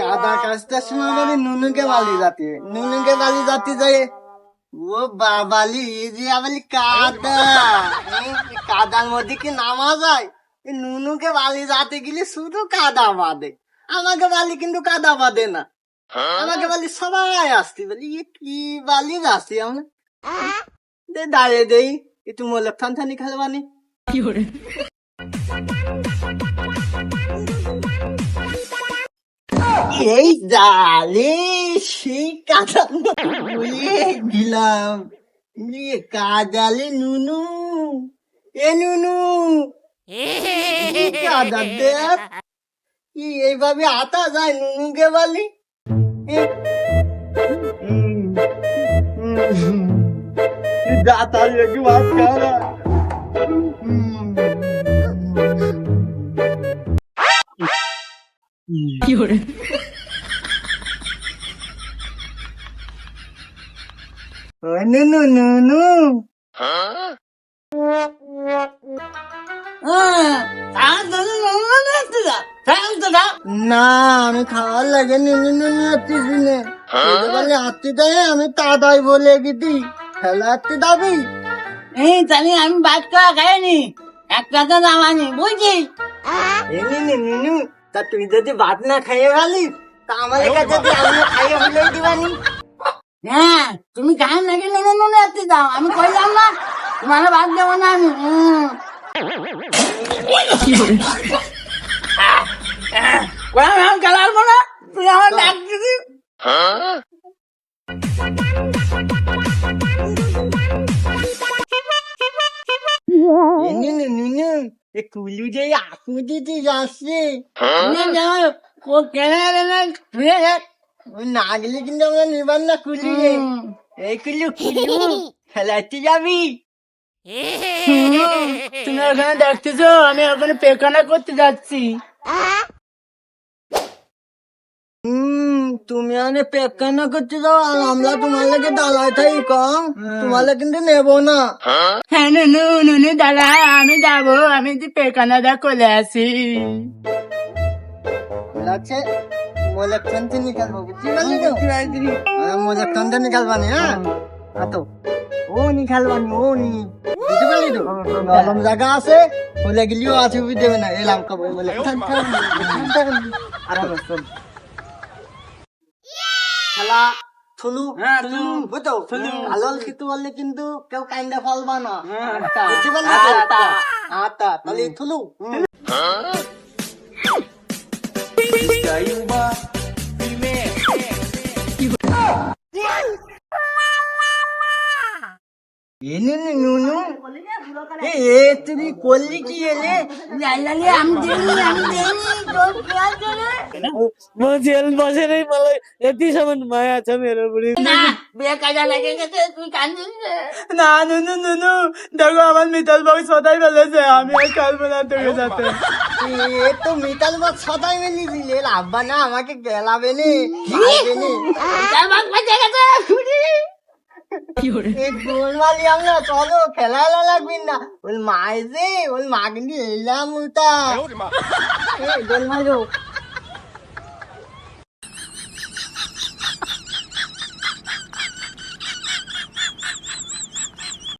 কাদা কাজটার সময় বলি নুনুকে বালি যাতে নুনুকে বালি যাতে যায় ও বাবালি যে আবালি কাদা কাদার মধ্যে কি নামা যায়? নুনুকে বালি যাতে গেলে শুধু কাদা বাঁধে, আমাকে বালি কিন্তু কাদা বাঁধে না। আমাকে বালি সবাই আসতে বলি কি বালি যাচ্ছি আমরা? দে দাঁড়িয়ে দেই, একটু মোলক থান থানি খেলবানি এই জালে সেই বলিয়ে দিলাম। নিয়ে নুনু, এ নুনু এইভাবে আতা যায় নুনুকে বলি? যাতা একটু ভাত নুনু নুনু না আমি খাওয়ার লাগে নুনু নুনু হাঁটতে শুনে বলে হাঁটতে দেয় আমি তাদাই বলে গেছি খেলা হাঁটতে দাবি। এই তাহলে আমি ভাত খাওয়া খাইনি। একটা তো নামানি বুঝছিস নুনু নুনু তা তুই যদি ভাত না খাইয়ে ভালি তা আমার কাছে খাইয়ে হলেই দিবানি। হ্যাঁ তুমি গান নাকি নুনু নুনু একটু দাও আমি কইলাম না তোমার ভাত দেবো না আমি আমি খেলাবো না তুই আমার ডাক এ কুলু যে আকু দিতে যাচ্ছে। ও কেনে না গেলে কিন্তু আমরা নিবার না কুলি রে। এই কুলু কুলু খেলাতে যাবি। তুমি ওখানে দেখতেছো আমি ওখানে পেখানা করতে যাচ্ছি। হুম তুমি আনে পেকানা করতে যাও আর আমরা তোমার লাগে দালাই থাই কম। তোমার কিন্তু নেব না। হ্যাঁ নুনু নুনু দাদা আমি যাব আমি যে পেখানাটা করে আসি লাগছে হ্যাঁ, হ্যাঁ? বুঝতে পারলি তো? নরম জায়গা আছে বলে গেলেও আছে দেবে না। এলাম কবে বলে? খেলা থুলু হ্যাঁ। বুঝতো? খেতে কিন্তু কেউ কাইন্দা ফলবা না। আচ্ছা। বুঝতে পারলি। আতা তাহলে থুলু। নুনু নুনু এ করলি কি এলে? লাইলালি আমি দেনি আমি দেনি তোর? মো জেল বসে নেই বলে এটি সমান মায়া আছে মেরে উপরে না বিয়ে কাজা লেগে গেছে তুই কান্দিস না নুনু নুনু দেখো আমার মিতাল বাবু সদাই ফেলেছে আমি আর খেলব না তোকে সাথে। এ তো মিতাল বাদ সদাই মেলি দিলে আব্বা না আমাকে গেলাবে নে গেছে এই গোলমালি চলো খেলা লাগবি না। ওই মাই যে ওই মা কিন্তু এলাম উতা গোলমালো